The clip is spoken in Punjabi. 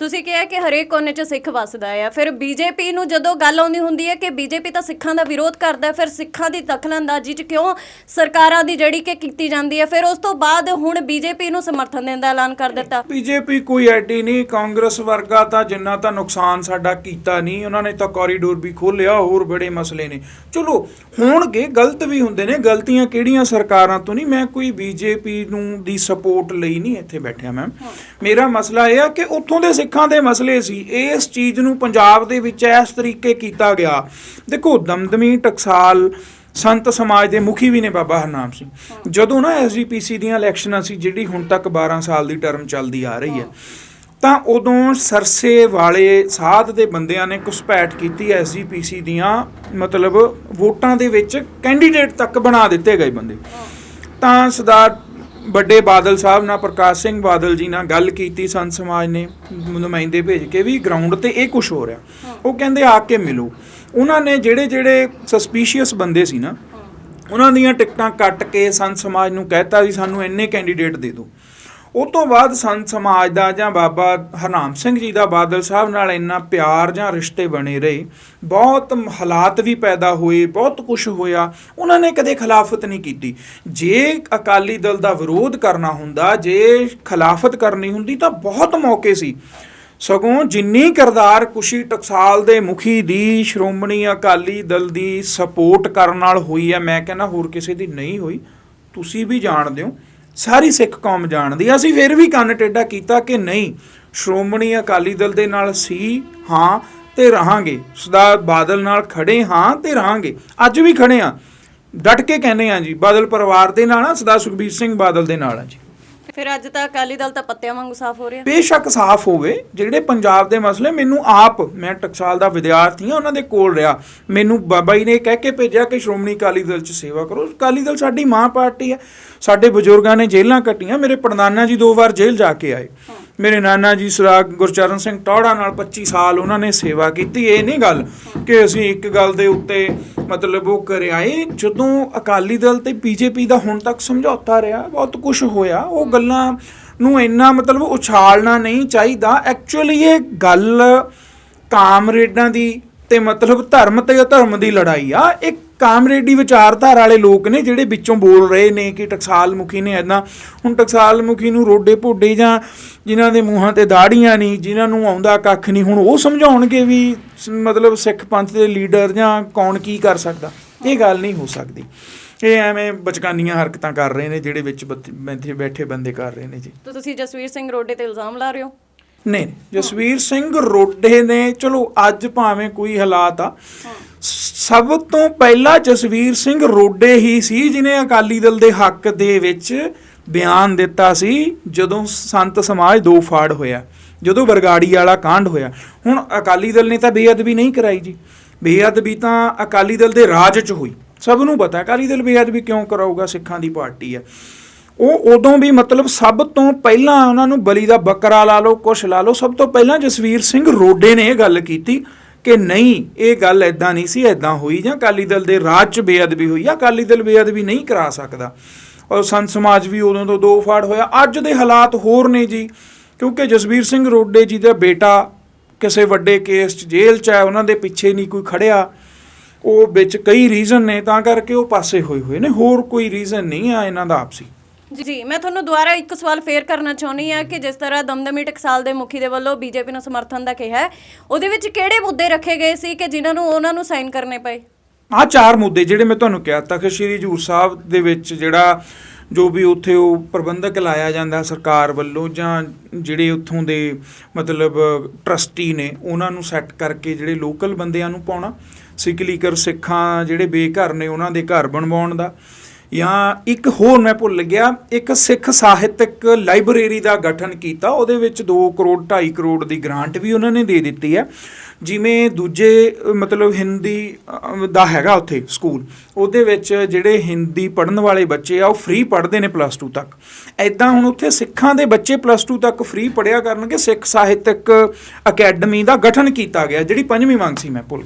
ਤੁਸੀਂ ਕਿਹਾ ਕਿ ਹਰੇਕ ਕੋਨੇ 'ਚ ਸਿੱਖ ਵੱਸਦਾ ਆ। ਫਿਰ ਬੀਜੇਪੀ ਨੂੰ ਜਦੋਂ ਗੱਲ ਆਉਂਦੀ ਹੁੰਦੀ ਹੈ ਕਿ ਬੀਜੇਪੀ ਤਾਂ ਸਿੱਖਾਂ ਦਾ ਵਿਰੋਧ ਕਰਦਾ ਹੈ, ਫਿਰ ਸਿੱਖਾਂ ਦੀ ਦਖਲਅੰਦਾਜ਼ੀ 'ਚ ਕਿਉਂ ਸਰਕਾਰਾਂ ਦੀ ਜਿਹੜੀ ਕਿ ਕੀਤੀ ਜਾਂਦੀ ਹੈ? ਫਿਰ ਉਸ ਤੋਂ ਬਾਅਦ ਹੁਣ ਬੀਜੇਪੀ ਨੂੰ ਸਮਰਥਨ ਦੇਣ ਦਾ ਐਲਾਨ ਕਰ ਦਿੱਤਾ। ਬੀਜੇਪੀ ਕੋਈ ਐਡੀ ਨਹੀਂ ਕਾਂਗਰਸ ਵਰਗਾ ਤਾਂ ਜਿੰਨਾ ਤਾਂ ਨੁਕਸਾਨ ਸਾਡਾ ਕੀਤਾ ਨਹੀਂ ਉਹਨਾਂ ਨੇ ਤਾਂ ਕੋਰੀਡੋਰ ਵੀ ਖੋਲਿਆ ਹੋਰ ਬੜੇ ਮਸਲੇ ਨੇ। ਚਲੋ ਹੋਣਗੇ ਗਲਤ ਵੀ ਹੁੰਦੇ ਨੇ ਗਲਤੀਆਂ ਕਿਹੜੀਆਂ ਸਰਕਾਰਾਂ ਤੋਂ ਨਹੀਂ? ਮੈਂ ਕੋਈ ਬੀਜੇਪੀ ਨੂੰ ਦੀ ਸਪੋਰਟ ਲਈ ਨਹੀਂ ਇੱਥੇ ਬੈਠਿਆ ਮੈਮ ਮੇਰਾ ਮਸਲਾ ਇਹ ਆ ਕਿ ਉੱਥੋਂ ਦੇ ਸਿੱਖਾਂ ਸਿੱਖਾਂ ਦੇ ਮਸਲੇ ਸੀ। ਇਸ ਚੀਜ਼ ਨੂੰ ਪੰਜਾਬ ਦੇ ਵਿੱਚ ਇਸ ਤਰੀਕੇ ਕੀਤਾ ਗਿਆ। ਦੇਖੋ, ਦਮਦਮੀ, ਟਕਸਾਲ ਸੰਤ ਸਮਾਜ ਦੇ ਮੁਖੀ ਵੀ ਨੇ ਬਾਬਾ ਹਰਨਾਮ ਸਿੰਘ। ਜਦੋਂ ਨਾ ਐਸਜੀਪੀਸੀ ਦੀਆਂ ਇਲੈਕਸ਼ਨਾਂ ਸੀ, ਜਿਹੜੀ ਹੁਣ ਤੱਕ 12 ਸਾਲ ਦੀ ਟਰਮ ਚੱਲਦੀ ਆ ਰਹੀ ਹੈ, ਤਾਂ ਉਦੋਂ ਸਰਸੇ ਵਾਲੇ ਸਾਧ ਦੇ ਬੰਦਿਆਂ ਨੇ ਘੁਸਪੈਠ ਕੀਤੀ ਐਸਜੀਪੀਸੀ ਦੀਆਂ, ਮਤਲਬ ਵੋਟਾਂ ਦੇ ਵਿੱਚ ਕੈਂਡੀਡੇਟ ਤੱਕ ਬਣਾ ਦਿੱਤੇ ਗਏ ਬੰਦੇ। ਤਾਂ ਸਰਦਾਰ ਵੱਡੇ ਬਾਦਲ ਸਾਹਿਬ ਨਾਲ ਪ੍ਰਕਾਸ਼ ਸਿੰਘ ਬਾਦਲ ਜੀ ਨਾਲ ਗੱਲ ਕੀਤੀ ਸੰਤ ਸਮਾਜ ਨੇ ਨੁਮਾਇੰਦੇ ਭੇਜ ਕੇ ਵੀ ਗਰਾਊਂਡ ਤੇ ਇਹ ਕੁਝ ਹੋ ਰਿਹਾ। ਉਹ ਕਹਿੰਦੇ ਆ ਕੇ ਮਿਲੋ। ਉਹਨਾਂ ਨੇ ਜਿਹੜੇ ਜਿਹੜੇ ਸਸਪੀਸ਼ੀਅਸ ਬੰਦੇ ਸੀ ਨਾ ਉਹਨਾਂ ਦੀਆਂ ਟਿਕਟਾਂ ਕੱਟ ਕੇ ਸੰਤ ਸਮਾਜ ਨੂੰ ਕਹਿਤਾ ਵੀ ਸਾਨੂੰ ਇੰਨੇ ਕੈਂਡੀਡੇਟ ਦੇ ਦਿਓ। ਉਹ ਤੋਂ ਬਾਅਦ ਸੰਤ ਸਮਾਜ ਦਾ ਜਾਂ ਬਾਬਾ ਹਰਨਾਮ ਸਿੰਘ ਜੀ ਦਾ ਬਾਦਲ ਸਾਹਿਬ ਨਾਲ ਇੰਨਾ ਪਿਆਰ ਜਾਂ ਰਿਸ਼ਤੇ ਬਣੇ ਰਹੇ, ਬਹੁਤ ਹਾਲਾਤ ਵੀ ਪੈਦਾ ਹੋਏ, ਬਹੁਤ ਕੁਝ ਹੋਇਆ, ਉਹਨਾਂ ਨੇ ਕਦੇ ਖਿਲਾਫਤ ਨਹੀਂ ਕੀਤੀ। ਜੇ ਅਕਾਲੀ ਦਲ ਦਾ ਵਿਰੋਧ ਕਰਨਾ ਹੁੰਦਾ, ਜੇ ਖਿਲਾਫਤ ਕਰਨੀ ਹੁੰਦੀ ਤਾਂ ਬਹੁਤ ਮੌਕੇ ਸੀ। ਸਗੋਂ ਜਿੰਨੀ ਕਰਦਾਰ ਕੁਸ਼ੀ ਟਕਸਾਲ ਦੇ ਮੁਖੀ ਦੀ, ਸ਼੍ਰੋਮਣੀ ਅਕਾਲੀ ਦਲ ਦੀ ਸਪੋਰਟ ਕਰਨ ਨਾਲ ਹੋਈ ਹੈ, ਮੈਂ ਕਹਿੰਦਾ ਹੋਰ ਕਿਸੇ ਦੀ ਨਹੀਂ ਹੋਈ। ਤੁਸੀਂ ਵੀ ਜਾਣਦੇ ਹੋ। ਸਾਰੀ ਸਿੱਖ ਕੌਮ ਜਾਣਦੀ ਆ। ਅਸੀਂ ਫਿਰ ਵੀ ਕੰਨ ਟੇਢਾ ਕੀਤਾ ਕਿ ਨਹੀਂ, ਸ਼੍ਰੋਮਣੀ ਅਕਾਲੀ ਦਲ ਦੇ ਨਾਲ ਸੀ, ਹਾਂ, ਤੇ ਰਹਾਂਗੇ। ਸਦਾ ਬਾਦਲ ਨਾਲ ਖੜੇ ਹਾਂ ਤੇ ਰਹਾਂਗੇ। ਅੱਜ ਵੀ ਖੜੇ ਹਾਂ। ਡਟ ਕੇ ਕਹਿੰਦੇ ਆ ਜੀ, ਬਾਦਲ ਪਰਿਵਾਰ ਦੇ ਨਾਲ ਆ ਸਦਾ ਸੁਖਬੀਰ ਸਿੰਘ ਬਾਦਲ ਦੇ ਨਾਲ ਆ ਜੀ। ਫਿਰ ਅੱਜ ਤਾਂ ਅਕਾਲੀ ਦਲ ਤਾਂ ਪੱਤਿਆਂ ਵਾਂਗੂ ਸਾਫ਼ ਹੋ ਰਿਹਾ। ਬੇਸ਼ੱਕ ਸਾਫ਼ ਹੋਵੇ, ਜਿਹੜੇ ਪੰਜਾਬ ਦੇ ਮਸਲੇ, ਮੈਨੂੰ ਆਪ, ਮੈਂ ਟਕਸਾਲ ਦਾ ਵਿਦਿਆਰਥੀ ਹਾਂ, ਉਹਨਾਂ ਦੇ ਕੋਲ ਰਿਹਾ। ਮੈਨੂੰ ਬਾਬਾ ਜੀ ਨੇ ਕਹਿ ਕੇ ਭੇਜਿਆ ਕਿ ਸ਼੍ਰੋਮਣੀ ਅਕਾਲੀ ਦਲ 'ਚ ਸੇਵਾ ਕਰੋ। ਅਕਾਲੀ ਦਲ ਸਾਡੀ ਮਾਂ ਪਾਰਟੀ ਹੈ। ਸਾਡੇ ਬਜ਼ੁਰਗਾਂ ਨੇ ਜੇਲ੍ਹਾਂ ਕੱਟੀਆਂ, ਮੇਰੇ ਪੜਨਾਨਾ ਜੀ ਦੋ ਵਾਰ ਜੇਲ੍ਹ ਜਾ ਕੇ ਆਏ। ਮੇਰੇ ਨਾਨਾ ਜੀ ਸਰਾਗ ਗੁਰਚਰਨ ਸਿੰਘ ਟੌੜਾ ਨਾਲ 25 ਸਾਲ ਉਹਨਾਂ ਨੇ ਸੇਵਾ ਕੀਤੀ। ਇਹ ਨਹੀਂ ਗੱਲ ਕਿ ਅਸੀਂ ਇੱਕ ਗੱਲ ਦੇ ਉੱਤੇ ਮਤਲਬ ਉਹ ਕਰੇ ਆਏ ਜਦੋਂ ਅਕਾਲੀ ਦਲ ਤੇ ਬੀਜੇਪੀ ਦਾ ਹੁਣ ਤੱਕ ਸਮਝੌਤਾ ਰਿਹਾ, ਬਹੁਤ ਕੁਝ ਹੋਇਆ। ਉਹ ਗੱਲਾਂ ਨੂੰ ਇੰਨਾ ਮਤਲਬ ਉਛਾਲਣਾ ਨਹੀਂ ਚਾਹੀਦਾ। ਐਕਚੁਅਲੀ ਇਹ ਗੱਲ ਕਾਮਰੇਡਾਂ ਦੀ ਤੇ ਮਤਲਬ ਧਰਮ ਤੇ ਅਧਰਮ ਦੀ ਲੜਾਈ ਆ ਇੱਕ ਕਾਮਰੇਡੀ ਵਿਚਾਰਧਾਰਾ ਵਾਲੇ ਲੋਕ ਨੇ ਜਿਹੜੇ ਵਿੱਚੋਂ ਬੋਲ ਰਹੇ ਨੇ ਕਿ ਟਕਸਾਲ ਮੁਖੀ ਨੇ ਐਦਾਂ ਹੁਣ ਟਕਸਾਲ ਮੁਖੀ ਨੂੰ ਰੋਡੇ ਭੋਡੇ ਜਾਂ ਜਿਨ੍ਹਾਂ ਦੇ ਮੂੰਹਾਂ ਤੇ ਦਾੜੀਆਂ ਨਹੀਂ ਜਿਨ੍ਹਾਂ ਨੂੰ ਆਉਂਦਾ ਕੱਖ ਨਹੀਂ ਹੁਣ ਉਹ ਸਮਝਾਉਣਗੇ ਵੀ ਮਤਲਬ ਸਿੱਖ ਪੰਥ ਦੇ ਲੀਡਰ ਜਾਂ ਕੌਣ ਕੀ ਕਰ ਸਕਦਾ? ਇਹ ਗੱਲ ਨਹੀਂ ਹੋ ਸਕਦੀ। ਇਹ ਐਵੇਂ ਬਚਕਾਨੀਆਂ ਹਰਕਤਾਂ ਕਰ ਰਹੇ ਨੇ, ਜਿਹੜੇ ਵਿੱਚ ਬੈਠੇ ਬੈਠੇ ਬੰਦੇ ਕਰ ਰਹੇ ਨੇ ਜੀ। ਤੁਸੀਂ ਜਸਵੀਰ ਸਿੰਘ ਰੋਡੇ ਤੇ ਇਲਜ਼ਾਮ ਲਾ ਰਹੇ ਹੋ? ਨਹੀਂ ਜਸਵੀਰ ਸਿੰਘ ਰੋਡੇ ਨੇ, ਚਲੋ ਅੱਜ ਭਾਵੇਂ ਕੋਈ ਹਾਲਾਤ ਆ। ਸਭ ਤੋਂ ਪਹਿਲਾਂ ਜਸਵੀਰ ਸਿੰਘ ਰੋਡੇ ਹੀ ਸੀ ਜਿਨੇ ਅਕਾਲੀ ਦਲ ਦੇ ਹੱਕ ਦੇ ਵਿੱਚ ਬਿਆਨ ਦਿੱਤਾ ਸੀ, ਜਦੋਂ ਸੰਤ ਸਮਾਜ ਦੋ ਫਾੜ ਹੋਇਆ। ਜਦੋਂ ਬਰਗਾੜੀ ਵਾਲਾ ਕਾਂਡ ਹੋਇਆ। ਹੁਣ ਅਕਾਲੀ ਦਲ ਨੇ ਤਾਂ ਬੇਅਦਬੀ ਨਹੀਂ ਕਰਾਈ ਜੀ। ਬੇਅਦਬੀ ਤਾਂ ਅਕਾਲੀ ਦਲ ਦੇ ਰਾਜ 'ਚ ਹੋਈ। ਸਭ ਨੂੰ ਪਤਾ, ਅਕਾਲੀ ਦਲ ਬੇਅਦਬੀ ਕਿਉਂ ਕਰਾਊਗਾ ਸਿੱਖਾਂ ਦੀ ਪਾਰਟੀ ਹੈ ਉਹ ਉਦੋਂ ਵੀ ਮਤਲਬ ਸਭ ਤੋਂ ਪਹਿਲਾਂ ਉਹਨਾਂ ਨੂੰ ਬਲੀ ਦਾ ਬੱਕਰਾ ਲਾ ਲਓ, ਕੁਛ ਲਾ ਲਓ, ਸਭ ਤੋਂ ਪਹਿਲਾਂ ਜਸਵੀਰ ਸਿੰਘ ਰੋਡੇ ਨੇ ਇਹ ਗੱਲ ਕੀਤੀ ਕਿ ਨਹੀਂ, ਇਹ ਗੱਲ ਐਦਾਂ ਨਹੀਂ ਸੀ ਐਦਾਂ ਹੋਈ ਜਾਂ ਅਕਾਲੀ ਦਲ ਦੇ ਰਾਜ 'ਚ ਬੇਅਦਬੀ ਹੋਈ ਆ ਅਕਾਲੀ ਦਲ ਬੇਅਦਬੀ ਨਹੀਂ ਕਰਾ ਸਕਦਾ। ਔਰ ਸੰਤ ਸਮਾਜ ਵੀ ਉਦੋਂ ਤੋਂ ਦੋ ਫਾੜ ਹੋਇਆ। ਅੱਜ ਦੇ ਹਾਲਾਤ ਹੋਰ ਨੇ ਜੀ, ਕਿਉਂਕਿ ਜਸਵੀਰ ਸਿੰਘ ਰੋਡੇ ਜੀ ਦਾ ਬੇਟਾ ਕਿਸੇ ਵੱਡੇ ਕੇਸ 'ਚ ਜੇਲ੍ਹ 'ਚ ਹੈ, ਉਹਨਾਂ ਦੇ ਪਿੱਛੇ ਨਹੀਂ ਕੋਈ ਖੜਿਆ। ਉਹ ਵਿੱਚ ਕਈ ਰੀਜ਼ਨ ਨੇ, ਤਾਂ ਕਰਕੇ ਉਹ ਪਾਸੇ ਹੋਏ ਹੋਏ ਨੇ। ਹੋਰ ਕੋਈ ਰੀਜ਼ਨ ਨਹੀਂ ਆ ਇਹਨਾਂ ਦਾ ਆਪਸੀ। ਜੀ, ਮੈਂ ਤੁਹਾਨੂੰ ਦੁਬਾਰਾ ਇੱਕ ਸਵਾਲ ਫੇਰ ਕਰਨਾ ਚਾਹੁੰਦੀ ਆ ਕਿ ਜਿਸ ਤਰ੍ਹਾਂ ਦਮਦਮੀ ਟਕਸਾਲ ਦੇ ਮੁਖੀ ਦੇ ਵੱਲੋਂ ਬੀਜੇਪੀ ਨੂੰ ਸਮਰਥਨ ਦਾ ਕਿਹਾ ਹੈ, ਉਹਦੇ ਵਿੱਚ ਕਿਹੜੇ ਮੁੱਦੇ ਰੱਖੇ ਗਏ ਸੀ ਕਿ ਜਿਨ੍ਹਾਂ ਨੂੰ ਉਹਨਾਂ ਨੂੰ ਸਾਈਨ ਕਰਨੇ ਪਏ? ਆ ਚਾਰ ਮੁੱਦੇ ਜਿਹੜੇ ਮੈਂ ਤੁਹਾਨੂੰ ਕਿਹਾ ਤਖਤ ਸ੍ਰੀ ਹਜੂਰ ਸਾਹਿਬ ਦੇ ਵਿੱਚ ਜਿਹੜਾ ਜੋ ਵੀ ਉੱਥੇ ਉਹ ਪ੍ਰਬੰਧਕ ਲਾਇਆ ਜਾਂਦਾ ਸਰਕਾਰ ਵੱਲੋਂ ਜਾਂ ਜਿਹੜੇ ਉੱਥੋਂ ਦੇ ਮਤਲਬ ਟਰਸਟੀ ਨੇ ਉਹਨਾਂ ਨੂੰ ਸੈੱਟ ਕਰਕੇ ਜਿਹੜੇ ਲੋਕਲ ਬੰਦਿਆਂ ਨੂੰ ਪਾਉਣਾ ਸਿਕਲੀਕਰ ਸਿੱਖਾਂ ਜਿਹੜੇ ਬੇਘਰ ਨੇ ਉਹਨਾਂ ਦੇ ਘਰ ਬਣਵਾਉਣ ਦਾ ਜਾਂ ਇੱਕ ਹੋਰ ਮੈਂ ਭੁੱਲ ਗਿਆ, ਇੱਕ ਸਿੱਖ ਸਾਹਿਤਕ ਲਾਇਬ੍ਰੇਰੀ ਦਾ ਗਠਨ ਕੀਤਾ, ਉਹਦੇ ਵਿੱਚ 2 ਕਰੋੜ 2.5 ਕਰੋੜ ਦੀ ਗ੍ਰਾਂਟ ਵੀ ਉਹਨਾਂ ਨੇ ਦੇ ਦਿੱਤੀ ਹੈ। ਜਿਵੇਂ ਦੂਜੇ, ਮਤਲਬ ਹਿੰਦੀ ਦਾ ਹੈਗਾ ਉੱਥੇ ਸਕੂਲ, ਉਹਦੇ ਵਿੱਚ ਜਿਹੜੇ ਹਿੰਦੀ ਪੜ੍ਹਨ ਵਾਲੇ ਬੱਚੇ ਆ, ਉਹ ਫ੍ਰੀ ਪੜ੍ਹਦੇ ਨੇ ਪਲੱਸ 2 ਤੱਕ। ਐਦਾਂ ਹੁਣ ਉੱਥੇ ਸਿੱਖਾਂ ਦੇ ਬੱਚੇ ਪਲੱਸ 2 ਤੱਕ ਫ੍ਰੀ ਪੜ੍ਹਿਆ ਕਰਨਗੇ, ਸਿੱਖ ਸਾਹਿਤਕ ਅਕੈਡਮੀ ਦਾ ਗਠਨ ਕੀਤਾ ਗਿਆ, ਜਿਹੜੀ ਪੰਜਵੀਂ ਮੰਗ ਸੀ, ਮੈਂ ਭੁੱਲ ਗਿਆ।